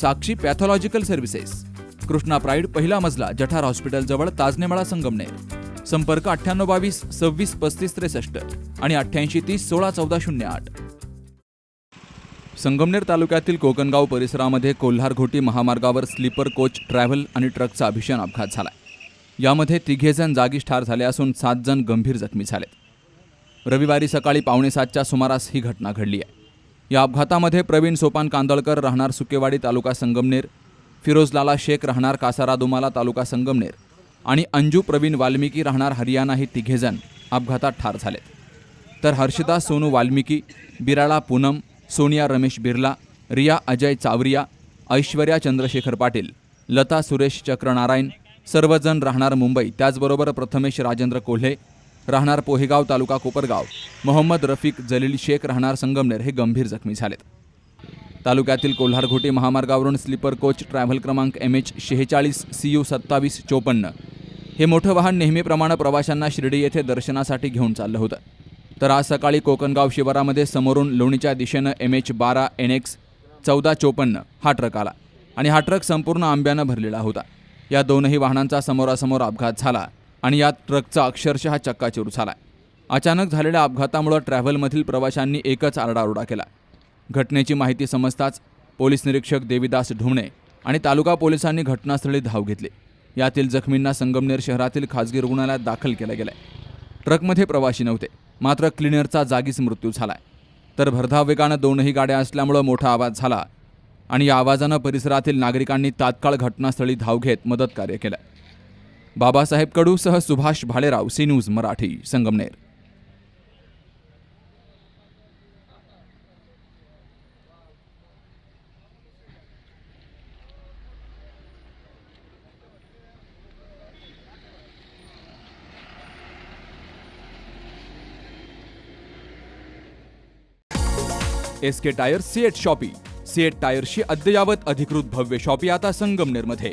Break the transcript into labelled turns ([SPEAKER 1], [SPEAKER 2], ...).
[SPEAKER 1] Sakshi pathological services. Krishna Pride पहिला मजला जठार हॉस्पिटलजवळ ताजनेमाळा संगमनेर. संपर्क अठ्ठ्याण्णव बावीस सव्वीस पस्तीस त्रेसष्ट आणि अठ्ठ्याऐंशी तीस सोळा चौदा शून्य आठ. संगमनेर तालुक्यातील कोकणगाव परिसरामध्ये कोल्हारघोटी महामार्गावर स्लीपर कोच ट्रॅव्हल आणि ट्रकचा भीषण अपघात झाला यामध्ये तिघेजण जागीच ठार झाले असून सात जण गंभीर जखमी झालेत. रविवारी सकाळी पावणेसातच्या सुमारास ही घटना घडली आहे. या अपघातामध्ये प्रवीण सोपान कांदळकर राहणार सुकेवाडी तालुका संगमनेर फिरोजलाला शेख राहणार कासारा दुमाला तालुका संगमनेर आणि अंजू प्रवीण वाल्मिकी राहणार हरियाणा हे तिघेजण अपघातात ठार झालेत. तर हर्षिता सोनू वाल्मिकी बिराळा पूनम सोनिया रमेश बिर्ला रिया अजय चावरिया ऐश्वर्या चंद्रशेखर पाटील लता सुरेश चक्रनारायण सर्वजण राहणार मुंबई. त्याचबरोबर प्रथमेश राजेंद्र कोल्हे राहणार पोहेगाव तालुका कोपरगाव. मोहम्मद रफिक जलील शेख राहणार संगमनेर हे गंभीर जखमी झालेत. तालुक्यातील कोल्हारघोटी महामार्गावरून स्लीपर कोच ट्रॅव्हल क्रमांक एम एच शेहेचाळीस सी यू सत्तावीस चोपन्न. हे मोठं वाहन नेहमीप्रमाणे प्रवाशांना शिर्डी येथे दर्शनासाठी घेऊन चाललं होतं. तर आज सकाळी कोकणगाव शिवारामध्ये समोरून लोणीच्या दिशेनं एम एच बारा एन एक्स चौदा चोपन्न हा ट्रक आला आणि हा ट्रक संपूर्ण आंब्यानं भरलेला होता. या दोनही वाहनांचा समोरासमोर अपघात झाला. आणि यात ट्रकचा अक्षरशः चक्काचूर झाला अचानक झालेल्या अपघातामुळं ट्रॅव्हलमधील प्रवाशांनी एकच आरडाओरडा केला. घटनेची माहिती समजताच पोलीस निरीक्षक देवीदास ढुमणे आणि तालुका पोलिसांनी घटनास्थळी धाव घेतली. यातील जखमींना संगमनेर शहरातील खाजगी रुग्णालयात दाखल केलं गेलं ट्रकमध्ये प्रवासी नव्हते मात्र क्लिनरचा जागीच मृत्यू झालाय. तर भरधाव वेगानं दोनही गाड्या असल्यामुळं मोठा आवाज झाला आणि या आवाजानं परिसरातील नागरिकांनी तात्काळ घटनास्थळी धाव घेत मदत कार्य केलं. Babasaheb कडूसह Subhash Bhalerao C news Marathi Sangamner. S K tyre CEAT shoppe. CEAT टायरशी अद्ययावत अधिकृत भव्य शॉपी आता संगमनेरमध्ये.